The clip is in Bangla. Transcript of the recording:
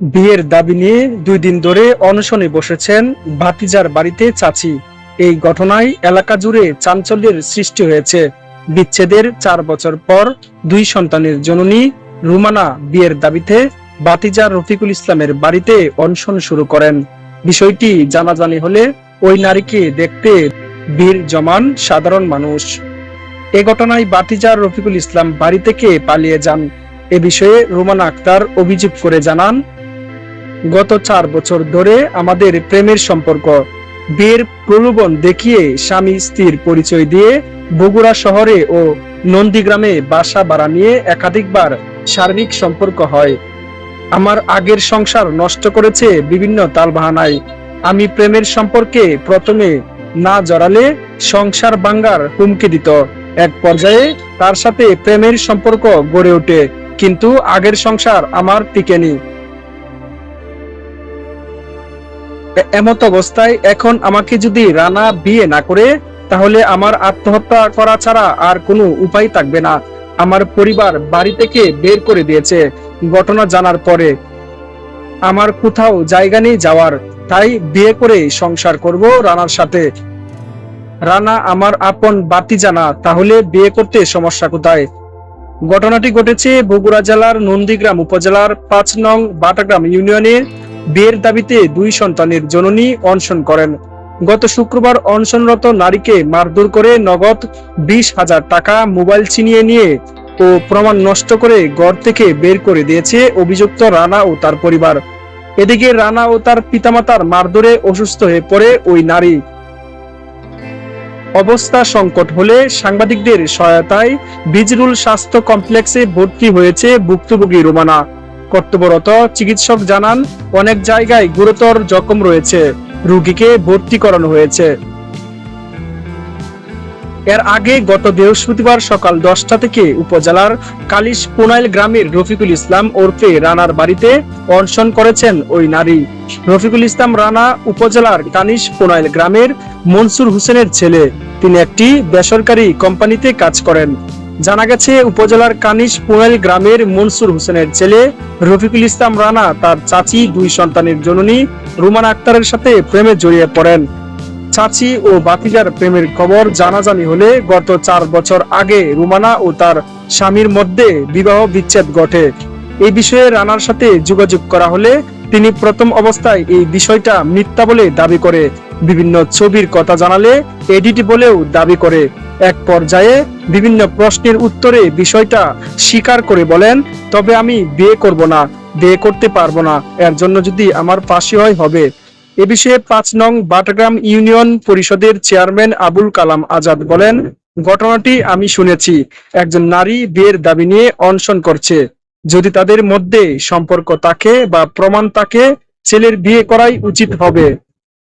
বিয়ের দাবি নিয়ে দুই দিন ধরে অনশনে বসেছেন ভাতিজার বাড়িতে চাচি। এই ঘটনায় এলাকা জুড়ে চাঞ্চল্যের সৃষ্টি হয়েছে। বিচ্ছেদের চার বছর পর দুই সন্তানের জননী রুমানা বিয়ের দাবিতে বাতিজার রফিকুল ইসলামের বাড়িতে অনশন শুরু করেন। বিষয়টি জানাজানি হলে ওই নারীকে দেখতে বীর জমান সাধারণ মানুষ। এ ঘটনায় বাতিজার রফিকুল ইসলাম বাড়ি থেকে পালিয়ে যান। এ বিষয়ে রুমানা আক্তার অভিযোগ করে জানান গত চার বছর ধরে আমাদের প্রেমের সম্পর্ক, বিয়ের প্রলোভন দেখিয়ে স্বামী স্ত্রীর পরিচয় দিয়ে বগুড়া শহরে ও নন্দীগ্রামে বাসা ভাড়া নিয়ে একাধিকবার শারীরিক সম্পর্ক হয়। আমার আগের সংসার নষ্ট করেছে বিভিন্ন তালবাহানায়। আমি প্রেমের সম্পর্কে প্রথমে না জড়ালে সংসার বাঙ্গার হুমকি দিত। এক পর্যায়ে তার সাথে প্রেমের সম্পর্ক গড়ে ওঠে, কিন্তু আগের সংসার আমার টিকেনি। এমত অবস্থায় এখন আমাকে যদি রানা বিয়ে না করে, তাহলে আমার আত্মহত্যা করা ছাড়া আর কোনো উপায় থাকবে না। আমার পরিবার বাড়ি থেকে বের করে দিয়েছে। ঘটনা জানার পরে আমার কোথাও জায়গা নেই যাওয়ার, তাই বিয়ে করে সংসার করব রানার সাথে। রানা, আমার আপন বাতি জানা তাহলে বিয়ে করতে সমস্যা কোথায়? ঘটনাটি ঘটেছে বগুড়া জেলার নন্দীগ্রাম উপজেলার পাঁচ নং বাটাগ্রাম ইউনিয়নের বিয়ের দাবিতে দুই সন্তানের জননী অনশন করেন। গত শুক্রবার অনশনরত নারীকে মারধর করে নগদ বিশ হাজার টাকা মোবাইল ছিনিয়ে নিয়ে ও প্রমাণ নষ্ট করে ঘর থেকে বের করে দিয়েছে অভিযুক্ত রানা ও তার পরিবার। এদিকে রানা ও তার পিতামাতার মারধরে অসুস্থ হয়ে পড়ে ওই নারী। অবস্থা সংকট হলে সাংবাদিকদের সহায়তায় বিজরুল স্বাস্থ্য কমপ্লেক্সে ভর্তি হয়েছে ভুক্তভোগী রোমানা। কর্তব্যরত চিকিৎসক জানান, অনেক জায়গায় গুরুতর জখম রয়েছে, রোগীকে ভর্তি করানো হয়েছে। এর আগে গত বৃহস্পতিবার সকাল দশটা থেকে উপজেলার কালিশ পুনাইল গ্রামের রফিকুল ইসলাম ওরফে রানার বাড়িতে অনশন করেছেন ওই নারী। রফিকুল ইসলাম রানা উপজেলার কানিশ পুনাইল গ্রামের মনসুর হোসেনের ছেলে। তিনি একটি বেসরকারি কোম্পানিতে কাজ করেন। জানা গেছে, উপজেলার কানিশ পুনাইল গ্রামের মনসুর হোসেনের ছেলে রফিকুল ইসলাম রানা তার চাচি, দুই সন্তানের জননী রুমান আক্তারের সাথে প্রেমে জড়িয়ে পড়েন। চাচি ও বাতিজার প্রেমের খবর জানাজানি হলে গত চার বছর আগে রুমানা ও তার স্বামীর মধ্যে বিবাহ বিচ্ছেদ ঘটে। এই বিষয়ে রানার সাথে যোগাযোগ করা হলে তিনি প্রথম অবস্থায় এই বিষয়টা মিথ্যা বলে দাবি করে। বিভিন্ন ছবির কথা জানালে এডিট বলেও দাবি করে। এক পর্যায়ে বিভিন্ন প্রশ্নের উত্তরে বিষয়টা স্বীকার করে বলেন, তবে আমি বিয়ে করব না, বিয়ে করতে পারব না, এর জন্য যদি আমার ফাঁসি হয় হবে। এ বিষয়ে পাঁচ নং বাটাগ্রাম ইউনিয়ন পরিষদের চেয়ারম্যান আবুল কালাম আজাদ বলেন, ঘটনাটি আমি শুনেছি। একজন নারী বিয়ের দাবি নিয়ে অনশন করছে। যদি তাদের মধ্যে সম্পর্ক থাকে বা প্রমাণ থাকে, ছেলের বিয়ে করাই উচিত হবে।